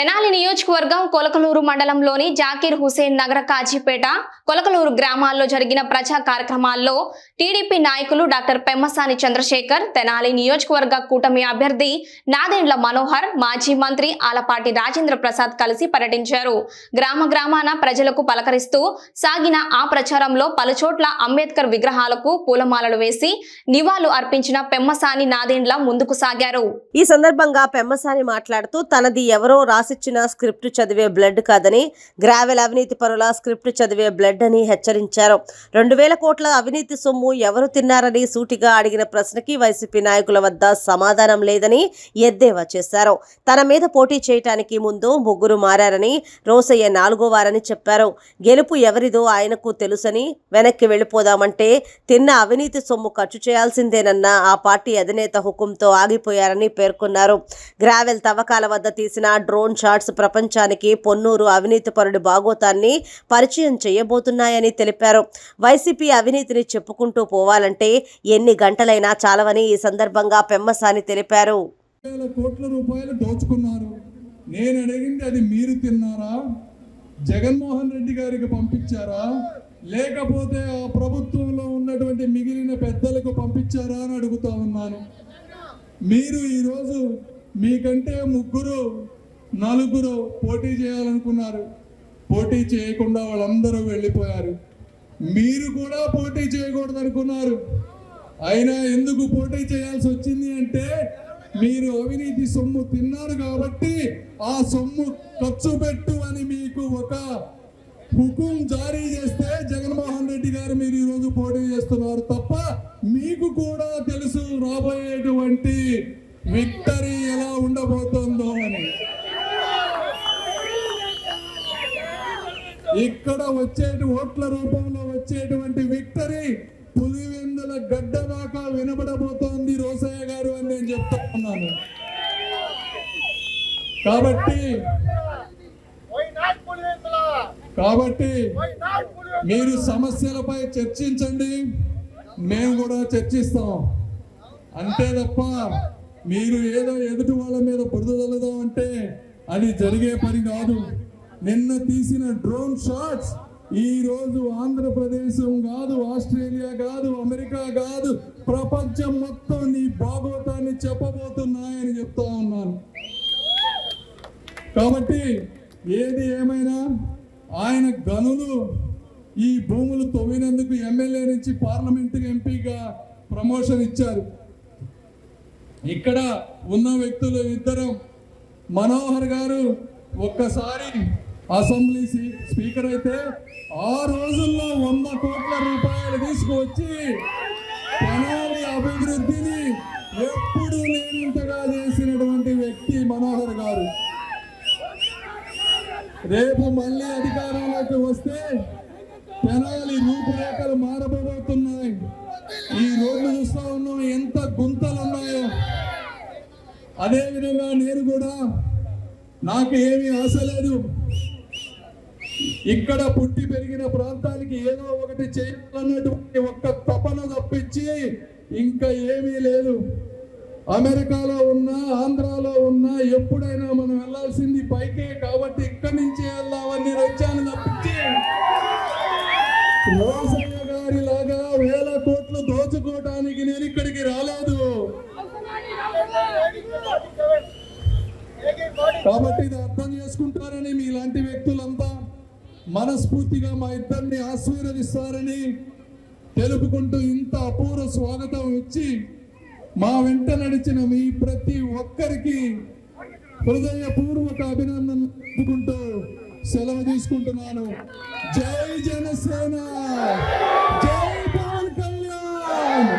తెనాలి నియోజకవర్గం కొలకలూరు మండలంలోని జాకీర్ హుసేన్ నగర కాజీపేట కొలకలూరు గ్రామాల్లో జరిగిన ప్రజా కార్యక్రమాల్లో టీడీపీ నాయకులు డాక్టర్ పెమ్మసాని చంద్రశేఖర్ తెనాలి నియోజకవర్గ కూటమి అభ్యర్థి నాదెండ్ల మనోహర్ మాజీ మంత్రి ఆలపాటి రాజేంద్ర ప్రసాద్ కలిసి పర్యటించారు. గ్రామ గ్రామాన ప్రజలకు పలకరిస్తూ సాగిన ఆ ప్రచారంలో పలుచోట్ల అంబేద్కర్ విగ్రహాలకు పూలమాలలు వేసి నివాళులు అర్పించిన పెమ్మసాని నాదెండ్ల ముందుకు సాగారు. ఈ సందర్భంగా పెమ్మసాని మాట్లాడుతూ తనది ఎవరో రాసి రాసిచ్చిన స్క్రిప్ట్ చదివే బ్లడ్ కాదని గ్రావెల్ అవినీతి పరుల స్క్రిప్ట్ చదివే బ్లడ్ అని హెచ్చరించారు. రెండు వేల కోట్ల అవినీతి సొమ్ము ఎవరు తిన్నారని సూటిగా అడిగిన ప్రశ్నకి వైసీపీ నాయకుల వద్ద సమాధానం లేదని ఎద్దేవా చేశారు. తన మీద పోటీ చేయటానికి ముందు ముగ్గురు మారారని రోసయ్య నాలుగో వారని చెప్పారు. గెలుపు ఎవరిదో ఆయనకు తెలుసని వెనక్కి వెళ్ళిపోదామంటే తిన్న అవినీతి సొమ్ము ఖర్చు చేయాల్సిందేనన్న ఆ పార్టీ అధినేత హుకుంతో ఆగిపోయారని పేర్కొన్నారు. గ్రావెల్ తవ్వకాల వద్ద తీసిన డ్రోన్ చాట్స్ ప్రపంచానికి పొన్నూరు అవినీతి పరుడి బాగోతాన్ని పరిచయం చేయబోతున్నాయని తెలిపారు. వైసీపీ అవినీతిని చెప్పుకుంటూ పోవాలంటే ఎన్ని గంటలైనా చాలవని ఈ సందర్భంగా పెమ్మసాని తెలిపారు. కోట్ల రూపాయలు దోచుకున్నారు. నేను అడిగింది అది మీరు తిన్నారా? జగన్మోహన్ రెడ్డి గారికి పంపించారా? లేకపోతే ఆ ప్రభుత్వంలో ఉన్నటువంటి మిగిలిన పెద్దలకు పంపించారా అని అడుగుతా ఉన్నాను. మీరు ఈరోజు మీకంటే ముగ్గురు నలుగురు పోటీ చేయాలనుకున్నారు. పోటీ చేయకుండా వాళ్ళందరూ వెళ్ళిపోయారు. మీరు కూడా పోటీ చేయకూడదు అనుకున్నారు అయినా ఎందుకు పోటీ చేయాల్సి వచ్చింది అంటే మీరు అవినీతి సొమ్ము తిన్నారు కాబట్టి ఆ సొమ్ము ఖర్చు పెట్టు అని మీకు ఒక హుకుం జారీ చేస్తే జగన్మోహన్ రెడ్డి గారు మీరు ఈరోజు పోటీ చేస్తున్నారు తప్ప మీకు కూడా తెలుసు రాబోయేటువంటి విక్టరీ ఎలా ఉండబోతుందో అని ఇక్కడ వచ్చేటి ఓట్ల రూపంలో వచ్చేటువంటి విక్టరీ పులివెందుల గడ్డ దాకా వినబడబోతోంది రోసయ్య గారు అని నేను చెప్తా ఉన్నాను. కాబట్టి కాబట్టి మీరు సమస్యలపై చర్చించండి మేము కూడా చర్చిస్తాం. అంతే తప్ప మీరు ఏదో ఎదుటి వాళ్ళ మీద బురదలదాం అంటే అది జరిగే పని కాదు. నిన్న తీసిన డ్రోన్ షాట్స్ ఈ రోజు ఆంధ్రప్రదేశం కాదు ఆస్ట్రేలియా కాదు అమెరికా కాదు ప్రపంచం మొత్తం నీ భాగవతాన్ని చెప్పబోతున్నాయని చెప్తా ఉన్నాను. కాబట్టి ఏది ఏమైనా ఆయన గనులు ఈ భూములు తవ్వినందుకు ఎమ్మెల్యే నుంచి పార్లమెంటుకి ఎంపీగా ప్రమోషన్ ఇచ్చారు. ఇక్కడ ఉన్న వ్యక్తులు ఇద్దరం మనోహర్ గారు ఒక్కసారి అసెంబ్లీ స్పీకర్ అయితే ఆ రోజుల్లో వంద కోట్ల రూపాయలు తీసుకువచ్చి తెనాలి అభివృద్ధిని ఎప్పుడు లేనంతగా చేసినటువంటి వ్యక్తి మనోహర్ గారు. రేపు మళ్ళీ అధికారంలోకి వస్తే తెనాలి రూపురేఖలు మారబోతున్నాయి. ఈ రోడ్లు చూస్తూ ఉన్నాం ఎంత గుంతలు ఉన్నాయో. అదే విధంగా నేను కూడా నాకు ఏమీ ఆశ లేదు. ఇక్కడ పుట్టి పెరిగిన ప్రాంతానికి ఏదో ఒకటి చేయాలన్నటువంటి ఒక్క తపన తప్పించి ఇంకా ఏమీ లేదు. అమెరికాలో ఉన్నా ఆంధ్రాలో ఉన్నా ఎప్పుడైనా మనం వెళ్ళాల్సింది పైకే కాబట్టి ఇక్కడి నుంచి వెళ్దామని వచ్చాను తప్పించి. రోసయ్య గారి లాగా వేల కోట్లు దోచుకోవటానికి నేను ఇక్కడికి రాలేదు. కాబట్టి ఇది అర్థం చేసుకుంటారని మీలాంటి వ్యక్తులు మనస్ఫూర్తిగా మా ఇద్దరిని ఆశీర్వదిస్తారని తెలుపుకుంటూ ఇంత అపూర్వ స్వాగతం ఇచ్చి మా వెంట నడిచిన మీ ప్రతి ఒక్కరికి హృదయపూర్వక అభినందనలు తెలుపుకుంటూ సెలవు తీసుకుంటున్నాను. జై జనసేన! జై పవన్ కళ్యాణ్!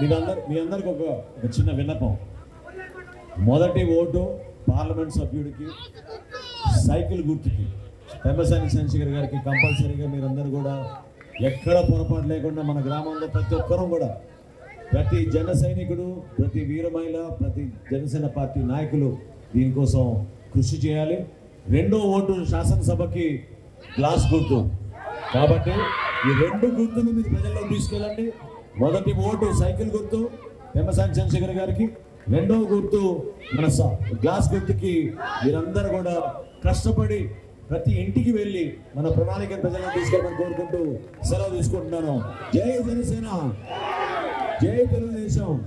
మీరందరు మీ అందరికి ఒక ఒక చిన్న విన్నపం. మొదటి ఓటు పార్లమెంట్ సభ్యుడికి సైకిల్ గుర్తుకి. పెమ్మసాని చంద్రశేఖర్ గారికి కంపల్సరీగా మీరందరూ కూడా ఎక్కడ పొరపాటు లేకుండా మన గ్రామంలో ప్రతి ఒక్కరూ కూడా ప్రతి జన సైనికుడు ప్రతి వీర మహిళ ప్రతి జనసేన పార్టీ నాయకులు దీనికోసం కృషి చేయాలి. రెండో ఓటు శాసనసభకి గ్లాస్ గుర్తు. కాబట్టి ఈ రెండు గుర్తులు మీరు ప్రజల్లో తీసుకెళ్ళండి. మొదటి ఓటు సైకిల్ గుర్తు పెమ్మసాని చంద్రశేఖర్ గారికి. రెండో గుర్తు మన స- గ్లాస్ గుర్తుకి మీరందరూ కూడా కష్టపడి ప్రతి ఇంటికి వెళ్ళి మన ప్రణాళిక ప్రజలను తీసుకెళ్ళమని కోరుకుంటూ సెలవు తీసుకుంటున్నాను. జై జనసేన! జై తెలుగుదేశం!